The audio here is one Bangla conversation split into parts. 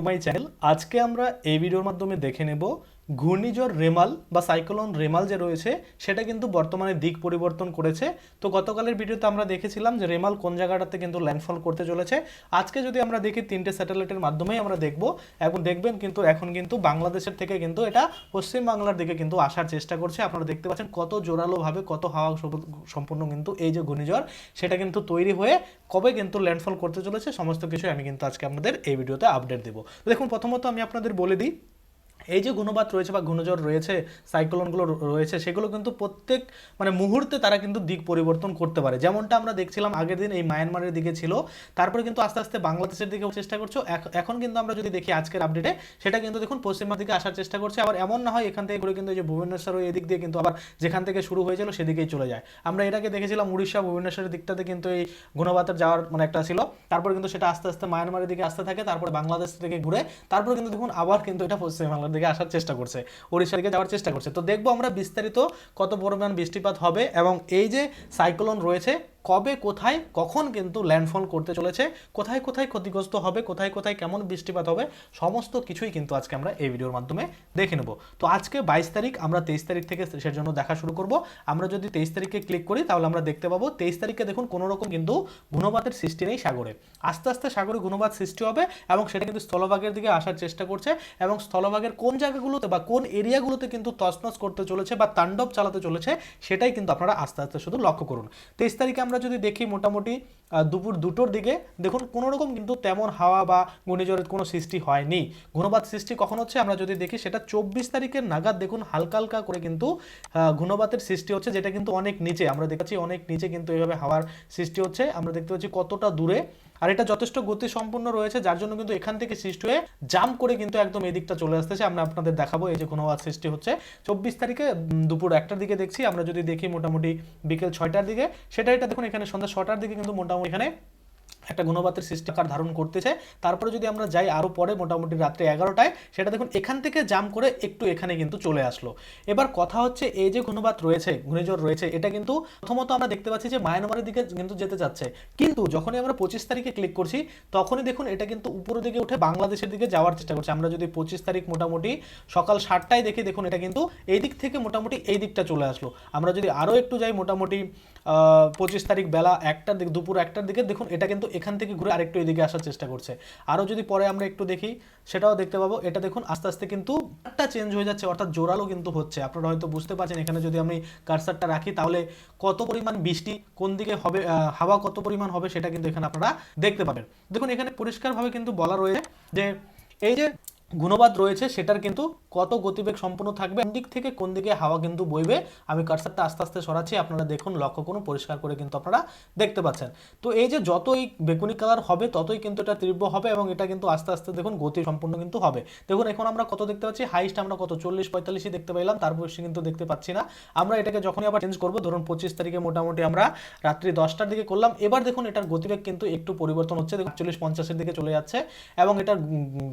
My channel. আজকে আমরা এই ভিডিওর মাধ্যমে দেখে নেব ঘূর্ণিঝড় রেমাল বা সাইক্লোন রেমাল যে রয়েছে, সেটা কিন্তু বর্তমানে দিক পরিবর্তন করেছে। তো গতকালের ভিডিওতে আমরা দেখেছিলাম যে রেমাল কোন জায়গাটাতে কিন্তু ল্যান্ডফল করতে চলেছে। আজকে যদি আমরা দেখি, তিনটে স্যাটেলাইটের মাধ্যমেই আমরা দেখব। এবং দেখবেন কিন্তু এখন কিন্তু বাংলাদেশের থেকে কিন্তু এটা পশ্চিম বাংলার দিকে কিন্তু আসার চেষ্টা করছে। আপনারা দেখতে পাচ্ছেন কত জোরালোভাবে কত হাওয়া সম্পূর্ণ কিন্তু এই যে ঘূর্ণিঝড়, সেটা কিন্তু তৈরি হয়ে কবে কিন্তু ল্যান্ডফল করতে চলেছে, সমস্ত কিছু আমি কিন্তু আজকে আপনাদের এই ভিডিওতে আপডেট দেবো। দেখুন, প্রথমত আমি আপনাদের বলে দিই এই যে ঘূর্ণবাত রয়েছে বা ঘূর্ণঝড় রয়েছে সাইক্লোনগুলো রয়েছে, সেগুলো কিন্তু প্রত্যেক মানে মুহূর্তে তারা কিন্তু দিক পরিবর্তন করতে পারে। যেমনটা আমরা দেখছিলাম আগের দিন এই মায়ানমারের দিকে ছিল, তারপরে কিন্তু আস্তে আস্তে বাংলাদেশের দিকে চেষ্টা করছ। এখন কিন্তু আমরা যদি দেখি আজকের আপডেটে সেটা কিন্তু দেখুন পশ্চিমবঙ্গ দিকে আসার চেষ্টা করছে। আবার এমন না হয় এখান থেকে ঘুরে কিন্তু এই যে ভুবনেশ্বর ওই এদিক দিয়ে কিন্তু আবার যেখান থেকে শুরু হয়েছিল সেদিকেই চলে যায়। আমরা এটাকে দেখেছিলাম উড়িষ্যা, ভুবনেশ্বরের দিকটাতে কিন্তু এই ঘূর্ণবাতের যাওয়ার মানে একটা ছিল। তারপর কিন্তু সেটা আস্তে আস্তে মায়ানমারের দিকে আসতে থাকে, তারপরে বাংলাদেশ থেকে ঘুরে, তারপর কিন্তু দেখুন আবার কিন্তু এটা পশ্চিমবাংলার দিকে আসার চেষ্টা করছে, ওড়িশার দিকে যাওয়ার চেষ্টা করছে। তো দেখব আমরা বিস্তারিত কত পরিমাণ বৃষ্টিপাত হবে এবং এই যে সাইক্লোন রয়েছে কবে, কোথায়, কখন কিন্তু ল্যান্ডফল করতে চলেছে, কোথায় কোথায় ক্ষতিগ্রস্ত হবে, কোথায় কোথায় কেমন বৃষ্টিপাত হবে, সমস্ত কিছুই কিন্তু আজকে আমরা এই ভিডিওর মাধ্যমে দেখে নেব। তো আজকে বাইশ তারিখ, আমরা তেইশ তারিখ থেকে সের জন্য দেখা শুরু করব। আমরা যদি তেইশ তারিখে ক্লিক করি, তাহলে আমরা দেখতে পাবো তেইশ তারিখে দেখুন কোনো রকম কিন্তু ঘূর্ণবাতের সৃষ্টি নেই সাগরে। আস্তে আস্তে সাগরে ঘূর্ণবাত সৃষ্টি হবে এবং সেটা কিন্তু স্থলভাগের দিকে আসার চেষ্টা করছে এবং স্থলভাগের কোন জায়গাগুলোতে বা কোন এরিয়াগুলোতে কিন্তু তছনছ করতে চলেছে বা তাণ্ডব চালাতে চলেছে, সেটাই কিন্তু আপনারা আস্তে আস্তে শুধু লক্ষ্য করুন। তেইশ তারিখে আমরা যদি দেখি মোটামুটি দুপুর দুটোর দিকে, দেখুন কোনো রকম কিন্তু তেমন হাওয়া বা ঘূর্ণিঝড়ের কোনো সৃষ্টি হয়নি। ঘূর্ণবাত সৃষ্টি কখন হচ্ছে আমরা যদি দেখি, সেটা চব্বিশ তারিখের নাগাদ দেখুন হালকা হালকা করে কিন্তু ঘূর্ণবাতের সৃষ্টি হচ্ছে, যেটা কিন্তু অনেক নিচে, আমরা দেখছি অনেক নিচে কিন্তু এইভাবে হাওয়ার সৃষ্টি হচ্ছে, আমরা দেখতে পাচ্ছি কতটা দূরে। আর এটা যথেষ্ট গতি সম্পন্ন রয়েছে, যার জন্য কিন্তু এখান থেকে সৃষ্টি হয়ে জাম করে কিন্তু একদম এই দিকটা চলে আসতেছে। আমরা আপনাদের দেখাবো এই যে ঘূর্ণবাত সৃষ্টি হচ্ছে। চব্বিশ তারিখে দুপুর একটার দিকে দেখছি, আমরা যদি দেখি মোটামুটি বিকেল ছয়টার দিকে, সেটা এটা দেখুন এখানে সন্ধ্যা ছটার দিকে কিন্তু মোটামুটি এখানে একটা গুণবাতের সৃষ্টি আকার ধারণ করতেছে। তারপরে যদি আমরা যাই আরও পরে, মোটামুটি রাত্রে এগারোটায়, সেটা দেখুন এখান থেকে জাম করে একটু এখানে কিন্তু চলে আসলো। এবার কথা হচ্ছে এই যে ঘূর্ণবাত রয়েছে, ঘূর্ণিঝড় রয়েছে, এটা কিন্তু প্রথমত আমরা দেখতে পাচ্ছি যে মায়ানমারের দিকে কিন্তু যেতে চাচ্ছে। কিন্তু যখনই আমরা পঁচিশ তারিখে ক্লিক করছি, তখনই দেখুন এটা কিন্তু উপরের দিকে উঠে বাংলাদেশের দিকে যাওয়ার চেষ্টা করছে। আমরা যদি পঁচিশ তারিখ মোটামুটি সকাল সাতটায় দেখি, দেখুন এটা কিন্তু এই দিক থেকে মোটামুটি এই দিকটা চলে আসলো। আমরা যদি আরও একটু যাই মোটামুটি পঁচিশ তারিখ বেলা একটার দিকে, দুপুর একটার দিকে, দেখুন এটা কিন্তু এখান থেকে ঘুরে আরেকটু এদিকে আসার চেষ্টা করছে। আরও যদি পরে আমরা একটু দেখি, সেটাও দেখতে পাবো। এটা দেখুন, আস্তে আস্তে কিন্তু একটা চেঞ্জ হয়ে যাচ্ছে, অর্থাৎ জোরালো কিন্তু হচ্ছে। আপনারা হয়তো বুঝতে পারছেন, এখানে যদি আমি কারসারটা রাখি, তাহলে কত পরিমাণ বৃষ্টি, কোন দিকে হবে হাওয়া কত পরিমাণ হবে, সেটা কিন্তু এখানে আপনারা দেখতে পাবেন। দেখুন, এখানে পরিষ্কারভাবে কিন্তু বলা রয়েছে যে, এই যে গুণবাদ রয়েছে, সেটার কিন্তু কত গতিবেগ সম্পূর্ণ থাকবে, কোন দিক থেকে কোন দিকে হাওয়া কিন্তু বইবে, আমি কারসারটা আস্তে আস্তে সরাচ্ছি, আপনারা দেখুন, লক্ষ্য করুন, পরিষ্কার করে কিন্তু আপনারা দেখতে পাচ্ছেন। তো এই যে যতই বেগুনি কালার হবে, ততই কিন্তু এটা তীব্র হবে এবং এটা কিন্তু আস্তে আস্তে দেখুন, গতি সম্পূর্ণ কিন্তু হবে। দেখুন, এখন আমরা কত দেখতে পাচ্ছি হাইস্ট আমরা কত, চল্লিশ, পঁয়তাল্লিশই দেখতে পাইলাম, তারপর সে কিন্তু দেখতে পাচ্ছি না। আমরা এটাকে যখনই আবার চেঞ্জ করব, ধরুন, পঁচিশ তারিখে মোটামুটি আমরা রাত্রি দশটার দিকে করলাম, এবার দেখুন, এটার গতিবেগ কিন্তু একটু পরিবর্তন হচ্ছে, দেখুন, চল্লিশ, পঞ্চাশের দিকে চলে যাচ্ছে এবং এটার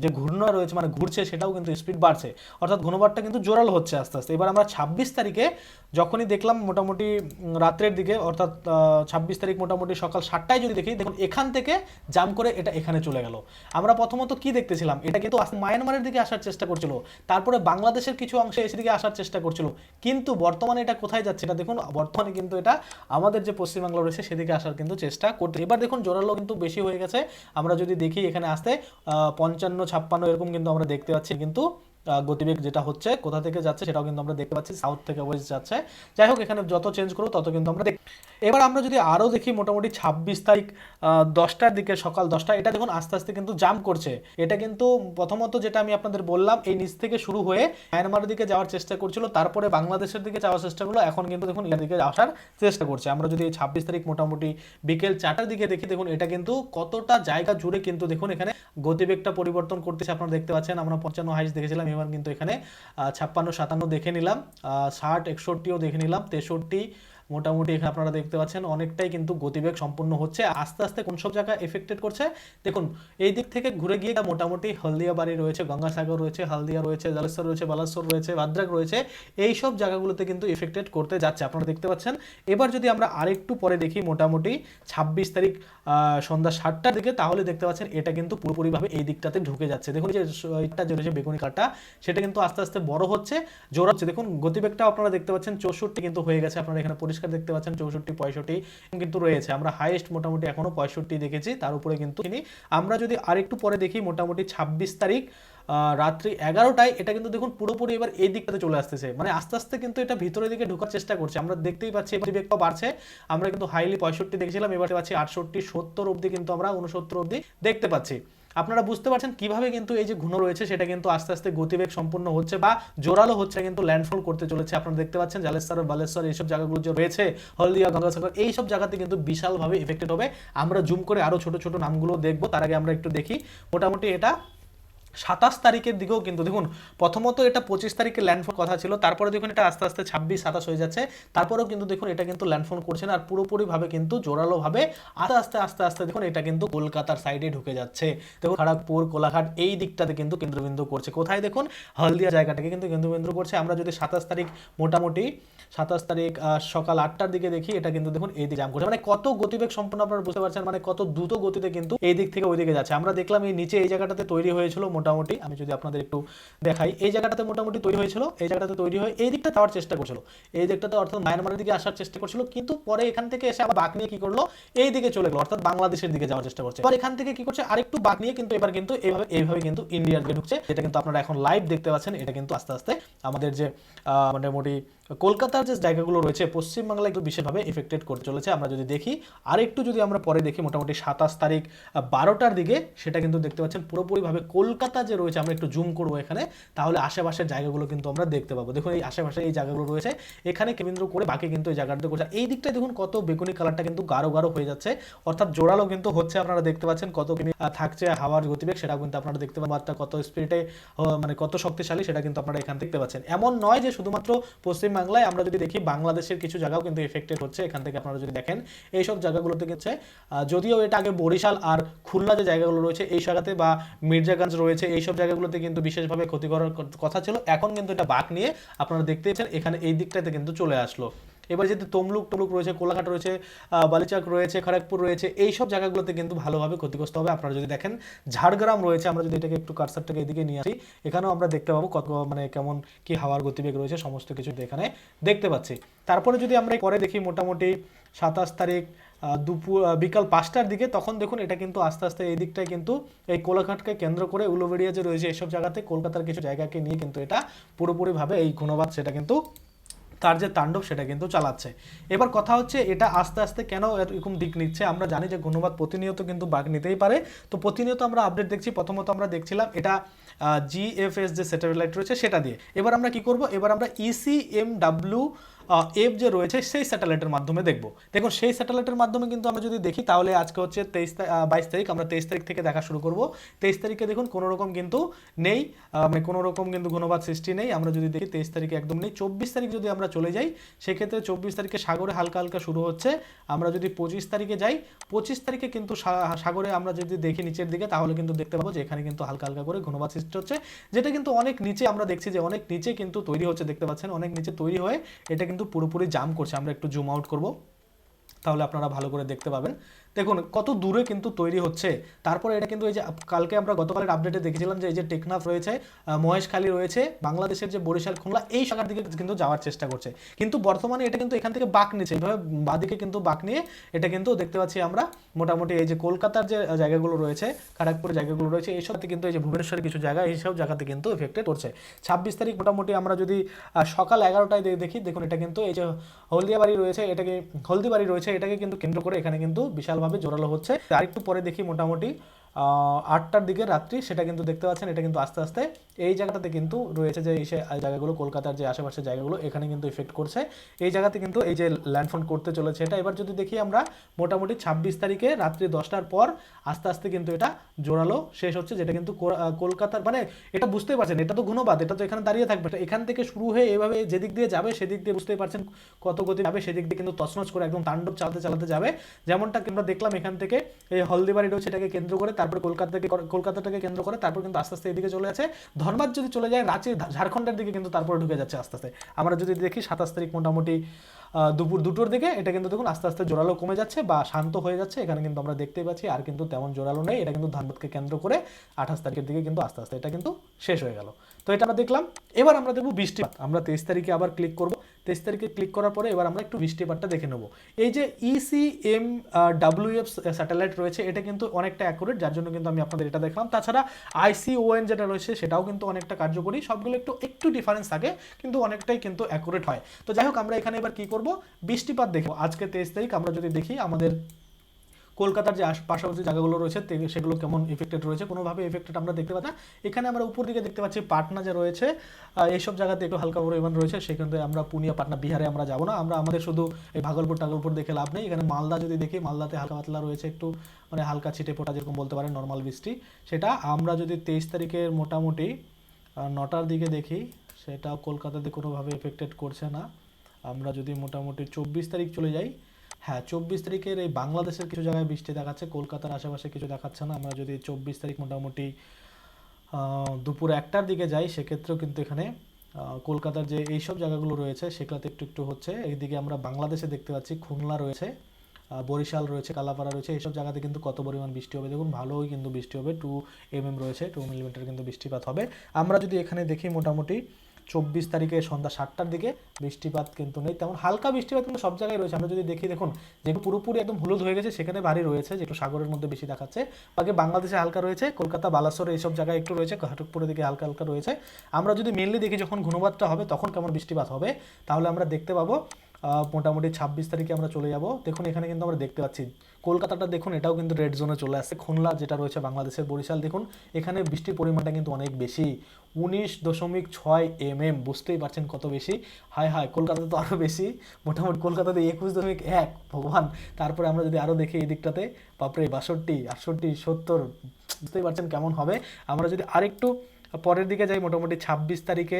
যে ঘূর্ণা রয়েছে মানে ঘুরছে, সেটাও কিন্তু স্পিড বাড়ছে। অর্থাৎ ঘূর্ণবারটা কিন্তু জোরালো হচ্ছে আস্তে আস্তে। এবার আমরা ছাব্বিশ তারিখে যখনই দেখলাম মোটামুটি রাত্রের দিকে, অর্থাৎ ছাব্বিশ তারিখ মোটামুটি সকাল সাতটায় যদি দেখি, দেখুন এখান থেকে জাম করে এটা এখানে চলে গেল। আমরা প্রথমত কি দেখতেছিলাম? এটা কিন্তু মায়ানমারের দিকে আসার চেষ্টা করছিল। তারপরে বাংলাদেশের কিছু অংশে এসে দিকে আসার চেষ্টা করছিল। কিন্তু বর্তমানে এটা কোথায় যাচ্ছে এটা দেখুন, বর্তমানে কিন্তু এটা আমাদের যে পশ্চিমবাংলা রয়েছে, সেদিকে আসার কিন্তু চেষ্টা করতে এবার দেখুন, জোরালো কিন্তু বেশি হয়ে গেছে। আমরা যদি দেখি এখানে আসতে পঞ্চান্ন, ছাপ্পান্ন এরকম কিন্তু আমরা দেখতে পাচ্ছি কিন্তু গতিবেগ যেটা হচ্ছে, কোথা থেকে যাচ্ছে সেটাও কিন্তু আমরা দেখতে পাচ্ছি সাউথ থেকে ওয়েস্ট যাচ্ছে। যাই হোক, এখানে যত চেঞ্জ করব তত কিন্তু আমরা দেখ এবার আমরা যদি আরও দেখি মোটামুটি ছাব্বিশ তারিখ দশটার দিকে সকাল দশটা, এটা দেখুন আস্তে আস্তে কিন্তু জাম্প করছে। এটা কিন্তু প্রথমত যেটা আমি আপনাদের বললাম, এই নিচ থেকে শুরু হয়ে মায়ানমারের দিকে যাওয়ার চেষ্টা করছিল, তারপরে বাংলাদেশের দিকে যাওয়ার চেষ্টা করল, এখন কিন্তু দেখুন এর দিকে আসার চেষ্টা করছে। আমরা যদি এই ছাব্বিশ তারিখ মোটামুটি বিকেল চারটার দিকে দেখি, দেখুন এটা কিন্তু কতটা জায়গা জুড়ে কিন্তু দেখুন এখানে গতিবেগটা পরিবর্তন করতেছে, আপনারা দেখতে পাচ্ছেন, আমরা পঞ্চান্ন হাইস দেখেছিলাম এবার কিন্তু এখানে ছাপ্পান্ন সাতান্ন দেখে নিলাম ষাট একষট্টিও দেখে নিলাম তেষট্টি মোটামুটি এখানে আপনারা দেখতে পাচ্ছেন, অনেকটাই কিন্তু গতিবেগ সম্পন্ন হচ্ছে। আস্তে আস্তে কোন সব জায়গা এফেক্টেড করছে? দেখুন, এই দিক থেকে ঘুরে গিয়ে মোটামুটি হলদিয়া বাড়ি রয়েছে, গঙ্গাসাগর রয়েছে, হলদিয়া রয়েছে, জলেশ্বর রয়েছে বালাশ্বর রয়েছে, ভাদ্রাক রয়েছে, এই সব জায়গাগুলোতে কিন্তু এফেক্টেড করতে যাচ্ছে। আপনারা দেখতে পাচ্ছেন, এবার যদি আমরা আরেকটু পরে দেখি মোটামুটি ছাব্বিশ তারিখ সন্ধ্যা সাতটার দিকে, তাহলে দেখতে পাচ্ছেন এটা কিন্তু পুরোপুরিভাবে এই দিকটাতে ঢুকে যাচ্ছে। দেখুন যে এটা যে রয়েছে বেগুনি কাঠটা, সেটা কিন্তু আস্তে আস্তে বড় হচ্ছে জোর হচ্ছে। দেখুন, গতিবেগটাও আপনারা দেখতে পাচ্ছেন, চৌষট্টি কিন্তু হয়ে গেছে। আপনারা এখানে পরিষ্কার দেখতে পাচ্ছেন চৌষট্টি, পঁয়ষট্টি কিন্তু রয়েছে। আমরা হাইয়েস্ট মোটামুটি এখনও পঁয়ষট্টি দেখেছি, তার উপরে কিন্তু আমরা যদি আরেকটু পরে দেখি, মোটামুটি ছাব্বিশ তারিখ রাত্রি এগারোটায়, এটা কিন্তু দেখুন পুরোপুরি এবার এই দিকটাতে চলে আসতেছে। মানে আস্তে আস্তে কিন্তু এটা ভিতরের দিকে ঢোকার চেষ্টা করছে। আমরা দেখতেই পাচ্ছি এবার বেগটাও বাড়ছে। আমরা কিন্তু হাইলি পঁয়ষট্টি দেখেছিলাম, এবার পাচ্ছি আটষট্টি, সত্তর অবধি কিন্তু আমরা উনসত্তর অবধি দেখতে পাচ্ছি। আপনারা বুঝতে পারছেন কীভাবে কিন্তু এই যে ঘূর্ণ রয়েছে, সেটা কিন্তু আস্তে আস্তে গতিবেগ সম্পূর্ণ হচ্ছে বা জোরালো হচ্ছে কিন্তু ল্যান্ডফল করতে চলেছে। আপনারা দেখতে পাচ্ছেন জালেশ্বর, বালেশ্বর এইসব জায়গাগুলো যে রয়েছে, হলদিয়া, গঙ্গাসাগর, এইসব জায়গাতে কিন্তু বিশালভাবে ইফেক্টেড হবে। আমরা জুম করে আরও ছোট ছোট নামগুলো দেখব, তার আগে আমরা একটু দেখি। মোটামুটি এটা সাতাশ তারিখের দিকেও কিন্তু দেখুন, প্রথমত এটা পঁচিশ তারিখে ল্যান্ডফোন কথা ছিল, তারপরে দেখুন এটা আস্তে আস্তে ছাব্বিশ, সাতাশ হয়ে যাচ্ছে, তারপরেও কিন্তু দেখুন এটা কিন্তু ল্যান্ডফোন করছে না, আর পুরোপুরিভাবে কিন্তু জোরালোভাবে আস্তে আস্তে আস্তে আস্তে দেখুন এটা কিন্তু কলকাতার সাইডে ঢুকে যাচ্ছে। দেখুন খড়গপুর, কোলাঘাট, এই দিকটাতে কিন্তু কেন্দ্রবিন্দু করছে। কোথায় দেখুন? হলদিয়া জায়গাটাকে কিন্তু কেন্দ্রবিন্দু করছে। আমরা যদি সাতাশ তারিখ মোটামুটি সাতাশ তারিখ সকাল আটটার দিকে দেখি, এটা কিন্তু দেখুন এই দিকে জাম করছে। মানে কত গতিবেগ সম্পন্ন আপনারা বুঝতে পারছেন মানে কত দ্রুত গতিতে কিন্তু এই দিক থেকে ওই দিকে যাচ্ছে। আমরা দেখলাম এই নিচে এই জায়গাটাতে তৈরি হয়েছিল মোটামুটি আমি যদি আপনাদের একটু দেখাই, এই জায়গাটাতে মোটামুটি তৈরি হয়েছিল, এই জায়গাটাতে তৈরি হয়ে এই দিকটা যাওয়ার চেষ্টা করছিল। এই দিকটাতে অর্থাৎ মায়ানমারের দিকে আসার চেষ্টা করছিল, কিন্তু পরে এখান থেকে এসে আবার বাঁক নিয়ে কি করল, এই দিকে চলে গেলো, অর্থাৎ বাংলাদেশের দিকে যাওয়ার চেষ্টা করছে। এবার এখান থেকে কি করছে, আরেকটু বাঁক নিয়ে কিন্তু এবার কিন্তু এইভাবে এইভাবে কিন্তু ইন্ডিয়ার দিকে ঢুকছে। যেটা কিন্তু আপনারা এখন লাইভ দেখতে পাচ্ছেন, এটা কিন্তু আস্তে আস্তে আমাদের যে মোটামুটি কলকাতার যে জায়গাগুলো রয়েছে পশ্চিমবাংলা একটু বিশেষভাবে এফেক্টেড করতে চলেছে। আমরা যদি দেখি আর একটু যদি আমরা পরে দেখি, মোটামুটি সাতাশ তারিখ বারোটার দিকে, সেটা কিন্তু দেখতে পাচ্ছেন পুরোপুরিভাবে কলকাতা যে রয়েছে, আমরা একটু জুম করব এখানে, তাহলে আশেপাশের জায়গাগুলো কিন্তু আমরা দেখতে পাবো। দেখুন, এই আশেপাশে এই জায়গাগুলো রয়েছে। এখানে কেন্দ্র করে বাকি কিন্তু এই জায়গাটাতে করছে। এই দিকটায় দেখুন, কত বেগুনি কালারটা কিন্তু গাঢ় গাঢ় হয়ে যাচ্ছে। অর্থাৎ জোরালো কিন্তু হচ্ছে, আপনারা দেখতে পাচ্ছেন কত কিমি থাকছে হাওয়ার গতিবেগ সেটা কিন্তু আপনারা দেখতে পাবেন। বার্তা কত স্পিডে মানে কত শক্তিশালী, সেটা কিন্তু আপনারা এখান দেখতে পাচ্ছেন। এমন নয় যে শুধুমাত্র পশ্চিমবাংলায় আমরা যদি দেখি, বাংলাদেশের কিছু জায়গাও কিন্তু এফেক্টেড হচ্ছে। এখান থেকে আপনারা যদি দেখেন, এইসব জায়গাগুলোতে কিন্তু যদিও এটা আগে বরিশাল আর খুলনা যে জায়গাগুলো রয়েছে, এই জায়গাতে বা মির্জাগঞ্জ রয়েছে এইসব জায়গাগুলোতে কিন্তু বিশেষভাবে ক্ষতি করার কথা ছিল। এখন কিন্তু এটা বাক নিয়ে আপনারা দেখতে পাচ্ছেন, এখানে এই দিকটাতে কিন্তু চলে আসলো। এবার যদি তমলুক টমলুক রয়েছে, কোলাঘাট রয়েছে বালিচাক রয়েছে, খড়গপুর রয়েছে এই সব জায়গাগুলোতে কিন্তু ভালোভাবে ক্ষতিগ্রস্ত হবে। আপনারা যদি দেখেন, ঝাড়গ্রাম রয়েছে, আমরা যদি এটাকে একটু কারসারটাকে এদিকে নিয়ে আসি, এখানেও আমরা দেখতে পাবো কত মানে কেমন কি হাওয়ার গতিবেগ রয়েছে, সমস্ত কিছু এখানে দেখতে পাচ্ছি। তারপরে যদি আমরা পরে দেখি, মোটামুটি সাতাশ তারিখ দুপুর বিকাল পাঁচটার দিকে, তখন দেখুন এটা কিন্তু আস্তে আস্তে এই দিকটায় কিন্তু এই কোলাঘাটকে কেন্দ্র করে উলুবেড়িয়া যে রয়েছে এইসব জায়গাতে, কলকাতার কিছু জায়গাকে নিয়ে কিন্তু এটা পুরোপুরিভাবে এই ঘূর্ণবাদ সেটা কিন্তু তার যে তাণ্ডব সেটা কিন্তু চালাচ্ছে। এবার কথা হচ্ছে এটা আস্তে আস্তে কেন এরকম দিক নিচ্ছে? আমরা জানি যে ঘূর্ণবাদ প্রতিনিয়ত কিন্তু বাঘ নিতেই পারে। তো প্রতিনিয়ত আমরা আপডেট দেখছি, প্রথমত আমরা দেখছিলাম এটা জিএফএস যে স্যাটেলাইট রয়েছে সেটা দিয়ে। এবার আমরা কি করব? এবার আমরা E ইসিএমডাব্লিউ এফ যে রয়েছে, সেই স্যাটেলাইটের মাধ্যমে দেখব। দেখুন, সেই স্যাটেলাইটের মাধ্যমে কিন্তু আমরা যদি দেখি, তাহলে আজকে হচ্ছে তেইশ বাইশ তারিখ, আমরা তেইশ তারিখ থেকে দেখা শুরু করব। তেইশ তারিখে দেখুন, কোনো রকম কিন্তু নেই মানে কোনো রকম কিন্তু ঘূর্ণবাদ সৃষ্টি নেই। আমরা যদি দেখি, তেইশ তারিখে একদম নেই। চব্বিশ তারিখ যদি আমরা চলে যাই, সেক্ষেত্রে চব্বিশ তারিখে সাগরে হালকা হালকা শুরু হচ্ছে। আমরা যদি পঁচিশ তারিখে যাই, পঁচিশ তারিখে কিন্তু সাগরে আমরা যদি দেখি নিচের দিকে, তাহলে কিন্তু দেখতে পাবো যে এখানে কিন্তু হালকা হালকা করে ঘনবাদ সৃষ্টি হচ্ছে। যেটা কিন্তু অনেক নিচে আমরা দেখছি যে, অনেক নিচে কিন্তু তৈরি হচ্ছে, দেখতে পাচ্ছেন? অনেক নিচে তৈরি হয়ে, এটা কিন্তু পুরোপুরি জাম করছে। আমরা একটু জুম আউট করব। তাহলে আপনারা ভালো করে দেখতে পাবেন। দেখুন, কত দূরে কিন্তু তৈরি হচ্ছে। তারপরে এটা কিন্তু এই যে কালকে আমরা গতকালের আপডেটে দেখেছিলাম যে এই যে টেকনাফ রয়েছে মহেশখালী রয়েছে, বাংলাদেশের যে বরিশাল, খুলনা, এই শাখার দিকে কিন্তু যাওয়ার চেষ্টা করছে। কিন্তু বর্তমানে এটা কিন্তু এখান থেকে বাঁক নিচ্ছে। এইভাবে বাদিকে কিন্তু বাঁক নিয়ে এটা কিন্তু দেখতে পাচ্ছি আমরা মোটামুটি এই যে কলকাতার যে জায়গাগুলো রয়েছে খড়গপুরের জায়গাগুলো রয়েছে এইসবতে কিন্তু এই যে ভুবনেশ্বরের কিছু জায়গা এইসব জায়গাতে কিন্তু এফেক্টেড করছে ছাব্বিশ তারিখ মোটামুটি আমরা যদি সকাল এগারোটায় দেখি, দেখুন এটা কিন্তু এই যে হলদিয়াবাড়ি রয়েছে, এটাকে হলদিবাড়ি রয়েছে, এটাকে কিন্তু কেন্দ্র করে এখানে কিন্তু বিশালভাবে জোরালো হচ্ছে। আরেকটু পরে দেখি মোটামুটি আটটার দিকে রাত্রি, সেটা কিন্তু দেখতে পাচ্ছেন, এটা কিন্তু আস্তে আস্তে এই জায়গাটাতে কিন্তু রয়েছে যে এই জায়গাগুলো, কলকাতার যে আশেপাশের জায়গাগুলো, এখানে কিন্তু ইফেক্ট করছে। এই জায়গাতে কিন্তু এই যে ল্যান্ডফোন করতে চলেছে এটা, এবার যদি দেখি আমরা মোটামুটি ছাব্বিশ তারিখে রাত্রি দশটার পর আস্তে আস্তে কিন্তু এটা জোরালো, শেষ হচ্ছে, যেটা কিন্তু কলকাতার মানে এটা বুঝতেই পারছেন, এটা তো ঘূর্ণবাদ এটা তো এখানে দাঁড়িয়ে থাকবে এখান থেকে শুরু হয়ে এভাবে যেদিক দিয়ে যাবে, সেদিক দিয়ে বুঝতেই পারছেন কত গতি যাবে, সেদিক দিয়ে কিন্তু তছনছ করে একদম তাণ্ডব চালাতে চালাতে যাবে। যেমনটা আমরা দেখলাম এখান থেকে, এই হলদিবাড়ি রয়েছে এটাকে কেন্দ্র করে তারপরে কলকাতা থেকে কলকাতাটাকে কেন্দ্র করে তারপর কিন্তু আস্তে আস্তে এদিকে চলে যাচ্ছে। ধর্মাদ যদি চলে যায় রাঁচি ঝাড়খণ্ডের দিকে কিন্তু তারপরে ঢুকে যাচ্ছে আস্তে আস্তে। আমরা যদি দেখি, সাতাশ তারিখ মোটামুটি দুপুর দুটোর দিকে, এটা কিন্তু দেখুন আস্তে আস্তে জোরালো কমে যাচ্ছে বা শান্ত হয়ে যাচ্ছে। এখানে কিন্তু আমরা দেখতে পাচ্ছি, আর কিন্তু তেমন জোরালো নেই। এটা কিন্তু ধানবাদকে কেন্দ্র করে আঠাশ তারিখের দিকে কিন্তু আস্তে আস্তে এটা কিন্তু শেষ হয়ে গেল। তো এটা আমরা দেখলাম। এবার আমরা দেখব বৃষ্টিপাত। আমরা তেইশ তারিখে আবার ক্লিক করব। তেইশ তারিখে ক্লিক করার পরে এবার আমরা একটু বৃষ্টিপাতটা দেখে নেব। এই যে ইসি ইসিএম ডাব্লিউএফ স্যাটেলাইট রয়েছে, এটা কিন্তু অনেকটা অ্যাকুরেট যার জন্য কিন্তু আমি আপনাদের এটা দেখলাম। তাছাড়া আইসিওএন যেটা রয়েছে, সেটাও কিন্তু অনেকটা কার্যকরী। সবগুলো একটু একটু ডিফারেন্স থাকে, কিন্তু অনেকটাই কিন্তু অ্যাকুরেট হয়। তো যাই হোক, আমরা এখানে এবার কি করব? বৃষ্টিপাত দেখব আজকে তেইশ তারিখ, আমরা যদি দেখি আমাদের কলকাতার যে পাশাপাশি জায়গাগুলো রয়েছে সেগুলো কেমন এফেক্টেড রয়েছে, কোনোভাবে এফেক্টেড আমরা দেখতে পাচ্ছি এখানে আমরা উপর দিকে দেখতে পাচ্ছি পাটনা যে রয়েছে এইসব জায়গাতে একটু হালকা পরিমাণ রয়েছে, সেখানে আমরা পুনিয়া, পাটনা, বিহারে আমরা যাব না। আমরা, আমাদের শুধু এই ভাগলপুর, টাগলপুর দেখে লাভ নেই। এখানে মালদা যদি দেখি, মালদাতে হালকা পাতলা রয়েছে একটু মানে হালকা ছিটে ফোটা যেরকম বলতে পারেন নর্মাল বৃষ্টি। সেটা আমরা যদি তেইশ তারিখের মোটামুটি নটার দিকে দেখি সেটা কলকাতাতে কোনোভাবে এফেক্টেড করছে না। আমরা যদি মোটামুটি চব্বিশ তারিখ চলে যাই হ্যাঁ চব্বিশ তারিখের এই বাংলাদেশের কিছু জায়গায় বৃষ্টি দেখাচ্ছে, কলকাতার আশেপাশে কিছু দেখাচ্ছে না। আমরা যদি চব্বিশ তারিখ মোটামুটি দুপুর একটার দিকে যাই, সেক্ষেত্রেও কিন্তু এখানে কলকাতার যে এইসব জায়গাগুলো রয়েছে, সেগুলোতে একটু একটু হচ্ছে। এইদিকে আমরা বাংলাদেশে দেখতে পাচ্ছি খুলনা রয়েছে বরিশাল রয়েছে, কালাপাড়া রয়েছে, এইসব জায়গাতে কিন্তু কত পরিমাণ বৃষ্টি হবে? দেখুন, ভালোই কিন্তু বৃষ্টি হবে। টু এম এম রয়েছে টু মিলিমিটার কিন্তু বৃষ্টিপাত হবে। আমরা যদি এখানে দেখি মোটামুটি চব্বিশ তারিখে সন্ধ্যা সাতটার দিকে বৃষ্টিপাত কিন্তু নেই। তেমন হালকা বৃষ্টিপাত কিন্তু সব জায়গায় রয়েছে। আমরা যদি দেখি, দেখুন, যেহেতু পুরোপুরি একদম হলুদ হয়ে গেছে, সেখানে ভারী রয়েছে যেটা সাগরের মধ্যে বেশি দেখাচ্ছে। বাকি বাংলাদেশে হালকা রয়েছে, কলকাতা, বালাসোর এইসব জায়গায় একটু রয়েছে, ঘাটকপুরের দিকে হালকা হালকা রয়েছে। আমরা যদি মেনলি দেখি যখন ঘূর্ণবাদটা হবে, তখন কেমন বৃষ্টিপাত হবে, তাহলে আমরা দেখতে পাবো মোটামুটি ছাব্বিশ তারিখে আমরা চলে যাব। দেখুন, এখানে কিন্তু আমরা দেখতে পাচ্ছি। কলকাতাটা দেখুন, এটাও কিন্তু রেড জোনে চলে আসছে। খুলনা যেটা রয়েছে বাংলাদেশের বরিশাল, দেখুন, এখানে বৃষ্টির পরিমাণটা কিন্তু অনেক বেশি। উনিশ দশমিক ছয় এম এম বুঝতেই পারছেন কত বেশি? হায় হায়, কলকাতাতে তো আরও বেশি। মোটামুটি কলকাতাতে একুশ দশমিক এক, ভগবান। তারপরে আমরা যদি আরও দেখি এই দিকটাতে বাপরে, বাষট্টি, আটষট্টি, সত্তর, বুঝতেই পারছেন কেমন হবে। আমরা যদি আরেকটু পরের দিকে যাই, মোটামুটি ছাব্বিশ তারিখে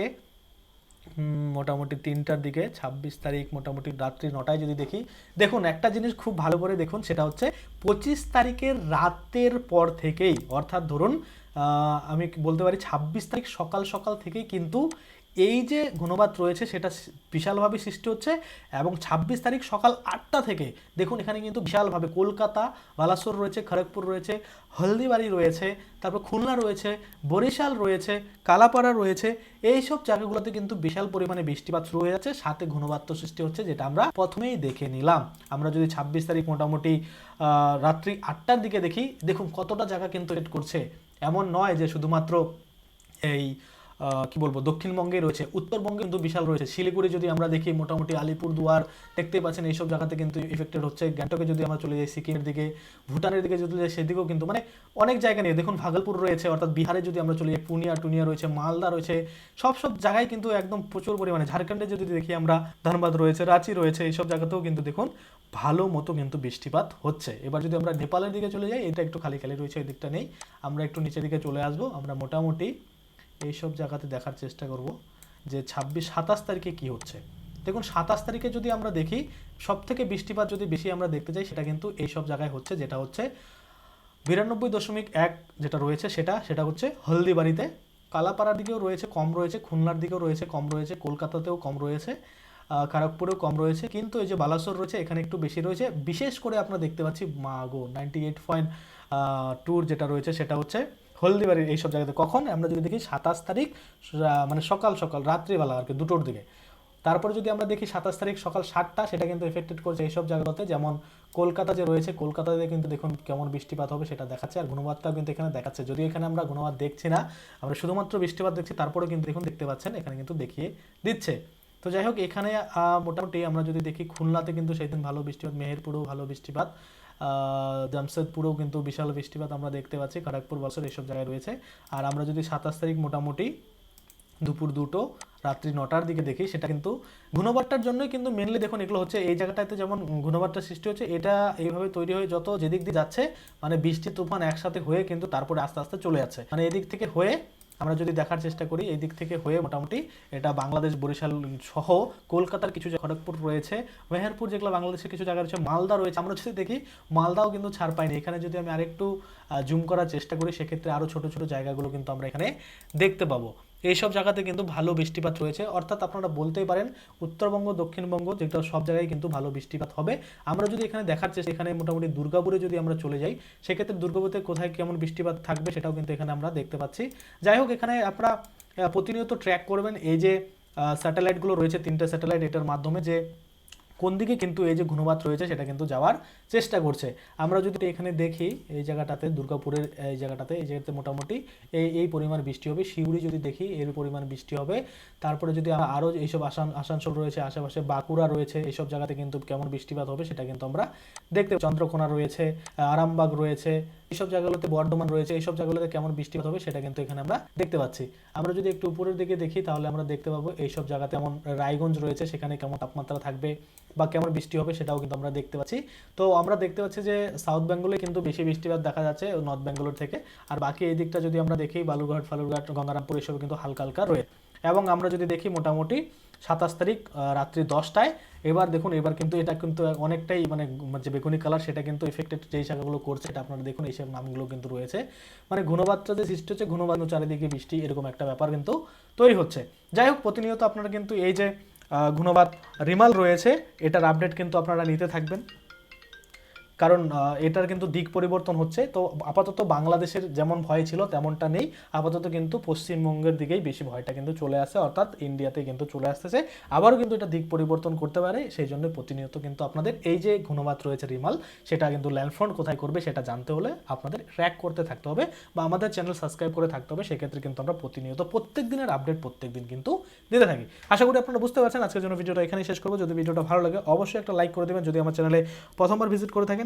মোটামুটি তিনটার দিকে, ছাব্বিশ তারিখ মোটামুটি রাত্রি নটায় যদি দেখি, দেখুন একটা জিনিস খুব ভালো করে দেখুন, সেটা হচ্ছে পঁচিশ তারিখের রাতের পর থেকেই, অর্থাৎ ধরুন আমি বলতে পারি ছাব্বিশ তারিখ সকাল সকাল থেকেই কিন্তু এই যে ঘূর্ণবাত রয়েছে, সেটা বিশালভাবে সৃষ্টি হচ্ছে এবং ছাব্বিশ তারিখ সকাল আটটা থেকে, দেখুন এখানে কিন্তু বিশালভাবে কলকাতা, বালাসোর রয়েছে, খড়গপুর রয়েছে, হলদিবাড়ি রয়েছে, তারপর খুলনা রয়েছে, বরিশাল রয়েছে, কালাপাড়া রয়েছে, এইসব জায়গাগুলোতে কিন্তু বিশাল পরিমাণে বৃষ্টিপাত শুরু হয়ে যাচ্ছে, সাথে ঘূর্ণবাত সৃষ্টি হচ্ছে, যেটা আমরা প্রথমেই দেখে নিলাম। আমরা যদি ছাব্বিশ তারিখ মোটামুটি রাত্রি আটটার দিকে দেখি, দেখুন কতটা জায়গা কিন্তু করছে। এমন নয় যে শুধুমাত্র এই কি বলব, দক্ষিণবঙ্গে রয়েছে, উত্তরবঙ্গে কিন্তু বিশাল রয়েছে। শিলিগুড়ি যদি আমরা দেখি, মোটামুটি আলিপুরদুয়ার দেখতেই পাচ্ছেন, এইসব জায়গাতে কিন্তু ইফেক্টেড হচ্ছে। গ্যাংটকে যদি আমরা চলে যাই, সিকিমের দিকে, ভুটানের দিকে যদি যাই, সেদিকেও কিন্তু মানে অনেক জায়গা নিয়ে, দেখুন ভাগলপুর রয়েছে, অর্থাৎ বিহারে যদি আমরা চলে যাই পুনিয়া টুনিয়া রয়েছে, মালদা রয়েছে, সব সব জায়গায় কিন্তু একদম প্রচুর পরিমাণে, ঝাড়খণ্ডে যদি দেখি আমরা, ধানবাদ রয়েছে, রাঁচি রয়েছে, এইসব জায়গাতেও কিন্তু দেখুন ভালো মতো কিন্তু বৃষ্টিপাত হচ্ছে। এবার যদি আমরা নেপালের দিকে চলে যাই, এটা একটু খালি খালি রয়েছে এই দিকটা নেই। আমরা একটু নিচের দিকে চলে আসব, আমরা মোটামুটি এইসব জায়গাতে দেখার চেষ্টা করব যে ছাব্বিশ, সাতাশ তারিখে কি হচ্ছে। দেখুন, সাতাশ তারিখে যদি আমরা দেখি সব থেকে বৃষ্টিপাত যদি বেশি আমরা দেখতে চাই, সেটা কিন্তু এইসব জায়গায় হচ্ছে, যেটা হচ্ছে বিরানব্বই দশমিক এক যেটা রয়েছে সেটা সেটা হচ্ছে হলদিবাড়িতে। কালাপাড়ার দিকেও রয়েছে, কম রয়েছে, খুলনার দিকেও রয়েছে, কম রয়েছে, কলকাতাতেও কম রয়েছে খড়গপুরেও কম রয়েছে, কিন্তু এই যে বালাসোর রয়েছে, এখানে একটু বেশি রয়েছে। বিশেষ করে আমরা দেখতে পাচ্ছি মাগো নাইনটি এইট পয়েন্ট টুর যেটা রয়েছে, সেটা হচ্ছে হলদিবাড়ির এইসব জায়গাতে কখন? আমরা যদি দেখি সাতাশ তারিখ মানে সকাল সকাল, রাত্রিবেলা আর কি, দুটোর দিকে। তারপরে যদি আমরা দেখি সাতাশ তারিখ সকাল সাতটা, সেটা কিন্তু এফেক্টেড করছে এইসব জায়গাতে। যেমন কলকাতা যে রয়েছে, কলকাতাতে কিন্তু দেখুন কেমন বৃষ্টিপাত হবে সেটা দেখাচ্ছে। আর গুণবাদটাও কিন্তু এখানে দেখাচ্ছে। যদি এখানে আমরা গুণবাদ দেখছি না, আমরা শুধুমাত্র বৃষ্টিপাত দেখছি তারপরে কিন্তু দেখুন দেখতে পাচ্ছেন, এখানে কিন্তু দেখিয়ে দিচ্ছে। তো যাই হোক, এখানে মোটামুটি আমরা যদি দেখি খুলনাতে কিন্তু সেই দিন ভালো বৃষ্টিপাত, মেহেরপুরেও ভালো বৃষ্টিপাত। জামশেদপুরেও কিন্তু বিশাল বৃষ্টিপাত আমরা দেখতে পাচ্ছি, খড়গপুর, বছর এইসব জায়গায় রয়েছে। আর আমরা যদি সাতাশ তারিখ মোটামুটি দুপুর দুটো, রাত্রি নটার দিকে দেখি, সেটা কিন্তু ঘূর্ণবারটার জন্যই কিন্তু মেনলি দেখুন এগুলো হচ্ছে এই জায়গাটাতে যেমন ঘূর্ণবারটা সৃষ্টি হচ্ছে, এটা এইভাবে তৈরি হয়ে যত যেদিক দিয়ে যাচ্ছে মানে বৃষ্টি, তুফান একসাথে হয়ে কিন্তু তারপরে আস্তে আস্তে চলে যাচ্ছে। মানে এদিক থেকে হয়ে আমরা যদি দেখার চেষ্টা করি, এই দিক থেকে হয়ে মোটামুটি এটা বাংলাদেশ, বরিশাল সহ কলকাতার কিছু খড়গপুর রয়েছে, মেহেরপুর যেগুলো বাংলাদেশের কিছু জায়গা রয়েছে, মালদা রয়েছে। আমরা যদি দেখি, মালদাও কিন্তু ছাড় পাইনি এখানে যদি আমি আরেকটু জুম করার চেষ্টা করি, সেক্ষেত্রে আরও ছোট ছোট জায়গাগুলো কিন্তু আমরা এখানে দেখতে পাবো। এইসব জায়গাতে কিন্তু ভালো বৃষ্টিপাত রয়েছে। অর্থাৎ আপনারা বলতেই পারেন, উত্তরবঙ্গ, দক্ষিণবঙ্গ যেটা সব জায়গায় কিন্তু ভালো বৃষ্টিপাত হবে। আমরা যদি এখানে দেখার চেষ্টা, এখানে মোটামুটি দুর্গাপুরে যদি আমরা চলে যাই, সেক্ষেত্রে দুর্গাপুরে কোথায় কেমন বৃষ্টিপাত থাকবে সেটাও কিন্তু এখানে আমরা দেখতে পাচ্ছি। যাই হোক, এখানে আপনারা প্রতিনিয়ত ট্র্যাক করবেন এই যে স্যাটেলাইটগুলো রয়েছে, তিনটে স্যাটেলাইট এটার মাধ্যমে যে কোন দিকে কিন্তু এই যে ঘূর্ণবাত রয়েছে সেটা কিন্তু যাওয়ার চেষ্টা করছে। আমরা যদি এখানে দেখি, এই জায়গাটাতে, দুর্গাপুরের, এই জায়গাটাতে, এই জায়গাতে মোটামুটি এই এই পরিমাণ বৃষ্টি হবে। শিউড়ি যদি দেখি, এর পরিমাণ বৃষ্টি হবে। তারপরে যদি আরও এইসব আসান, আসানসোল রয়েছে, আশেপাশে বাঁকুড়া রয়েছে, এইসব জায়গাতে কিন্তু কেমন বৃষ্টিপাত হবে সেটা কিন্তু আমরা দেখতে চন্দ্রকোনা রয়েছে, আরামবাগ রয়েছে, এইসব জায়গাগুলোতে বর্ধমান রয়েছে, এইসব জায়গাগুলোতে কেমন বৃষ্টিপাত হবে সেটা কিন্তু এখানে আমরা দেখতে পাচ্ছি। আমরা যদি একটু উপরের দিকে দেখি, তাহলে আমরা দেখতে পাবো এইসব জায়গাতে যেমন রায়গঞ্জ রয়েছে, সেখানে কেমন তাপমাত্রা থাকবে বা কেমন বৃষ্টি হবে সেটাও কিন্তু আমরা দেখতে পাচ্ছি। তো আমরা দেখতে পাচ্ছি যে সাউথ বেঙ্গলে কিন্তু বেশি বৃষ্টিপাত দেখা যাচ্ছে নর্থ বেঙ্গলোর থেকে। আর বাকি এই দিকটা যদি আমরা দেখি, বালুরঘাট, ফালুরঘাট, গঙ্গারামপুর এসবে কিন্তু হালকা হালকা রয়েছে এবং আমরা যদি দেখি মোটামুটি সাতাশ তারিখ রাত্রি দশটায়, এবার দেখুন, এবার কিন্তু এটা কিন্তু অনেকটাই মানে যে বেগুনি কালার, সেটা কিন্তু এফেক্টেড যেই শাখাগুলো করছে এটা আপনারা দেখুন এইসব নামগুলো কিন্তু রয়েছে। মানে ঘূর্ণবাদটা যে সৃষ্টি হচ্ছে ঘূর্ণবাদ চারিদিকে বৃষ্টি, এরকম একটা ব্যাপার কিন্তু তৈরি হচ্ছে। যাই হোক, প্রতিনিয়ত আপনারা কিন্তু এই যে ঘূর্ণবাদ রিমাল রয়েছে, এটার আপডেট কিন্তু আপনারা নিতে থাকবেন। কারণ এটার কিন্তু দিক পরিবর্তন হচ্ছে। তো আপাতত বাংলাদেশের যেমন ভয় ছিল, তেমনটা নেই। আপাতত কিন্তু পশ্চিমবঙ্গের দিকেই বেশি ভয়টা কিন্তু চলে আসে, অর্থাৎ ইন্ডিয়াতে কিন্তু চলে আসতেছে। আবারও কিন্তু এটা দিক পরিবর্তন করতে পারে, সেই জন্য প্রতিনিয়ত কিন্তু আপনাদের এই যে ঘূর্ণবাত রয়েছে রিমাল, সেটা কিন্তু ল্যান্ডফ্রন্ট কোথায় করবে সেটা জানতে হলে আপনাদের ট্র্যাক করতে থাকতে হবে বা আমাদের চ্যানেল সাবস্ক্রাইব করে থাকতে হবে। সেক্ষেত্রে কিন্তু আমরা প্রতিনিয়ত প্রত্যেক দিনের আপডেট প্রত্যেক দিন কিন্তু দিতে থাকি। আশা করি আপনারা বুঝতে পারছেন, আজকের জন্য ভিডিওটা এখানেই শেষ করব। যদি ভিডিওটা ভালো লাগে, অবশ্যই একটা লাইক করে দেবেন। যদি আমার চ্যানেলে প্রথমবার ভিজিট করে থাকেন